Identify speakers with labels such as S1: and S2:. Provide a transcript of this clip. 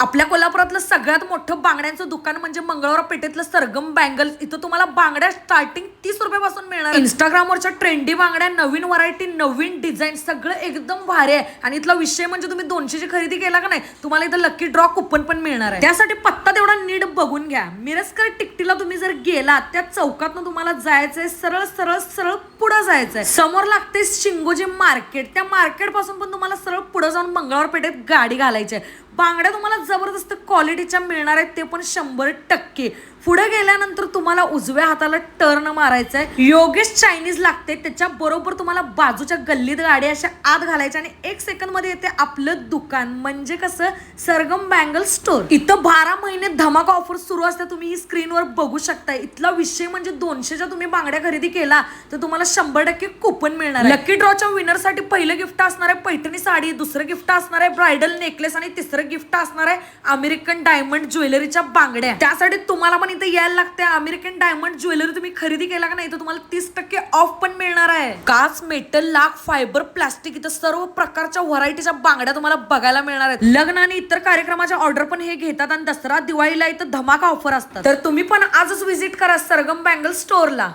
S1: आपल्या कोल्हापुरातलं सगळ्यात मोठं बांगड्यांचं दुकान म्हणजे मंगळवार पेठेतलं सरगम बँगल्स. इथं तुम्हाला बांगड्या स्टार्टिंग तीस रुपयापासून मिळणार. इंस्टाग्रामवरच्या ट्रेंडी बांगड्या नवीन व्हरायटी नवीन डिझाईन सगळं एकदम भारी आहे. आणि इथला विषय म्हणजे तुम्ही दोनशेची खरेदी केला का नाही तुम्हाला इथं लकी ड्रॉ कुपन पण मिळणार आहे. त्यासाठी पत्ता तेवढा नीट बघून घ्या. मिरजकर टिकटीला तुम्ही जर गेला त्या चौकातनं तुम्हाला जायचंय सरळ सरळ सरळ पुढे जायचंय. समोर लागते शिंगोजी मार्केट त्या मार्केटपासून पण तुम्हाला सरळ पुढे जाऊन मंगळवार पेठेत गाडी घालायची आहे. बांगड्या तुम्हाला जबरदस्त क्वालिटीच्या मिळणार आहेत ते पण शंभर टक्के. पुढे गेल्यानंतर तुम्हाला उजव्या हाताला टर्न मारायचा आहे योगेश चायनीज लागते. त्याच्या बरोबर तुम्हाला बाजूच्या गल्लीत गाडी अशा आत घालायच्या आणि एक सेकंडमध्ये येते आपलं दुकान. म्हणजे कसं? सरगम बँगल स्टोर इथं बारा महिने धमाका ऑफर सुरू असते. तुम्ही ही स्क्रीनवर बघू शकता. इथला विषय म्हणजे दोनशेच्या तुम्ही बांगड्या खरेदी केला तर तुम्हाला शंभर टक्के कुपन मिळणार लकी ड्रॉच्या विनरसाठी पहिलं गिफ्ट असणार आहे पैठणी साडी दुसरं गिफ्ट असणार आहे ब्रायडल नेकलेस आणि तिसरं गिफ्ट असणार आहे अमेरिकन डायमंड ज्वेलरीच्या बांगड्या. त्यासाठी तुम्हाला पण इथे यायला लागते. अमेरिकन डायमंड ज्वेलरी तुम्ही खरेदी केला का नाही? तर तुम्हाला तीस टक्के ऑफ पण मिळणार आहे. काच मेटल लाख फायबर प्लास्टिक इथं सर्व प्रकारच्या व्हरायटीच्या बांगड्या तुम्हाला बघायला मिळणार आहेत. लग्न आणि इतर कार्यक्रमाच्या ऑर्डर पण हे घेतात आणि दसरा दिवाळीला इथं धमाका ऑफर असतात. तर तुम्ही पण आजच व्हिजिट करा सरगम बँगल स्टोअरला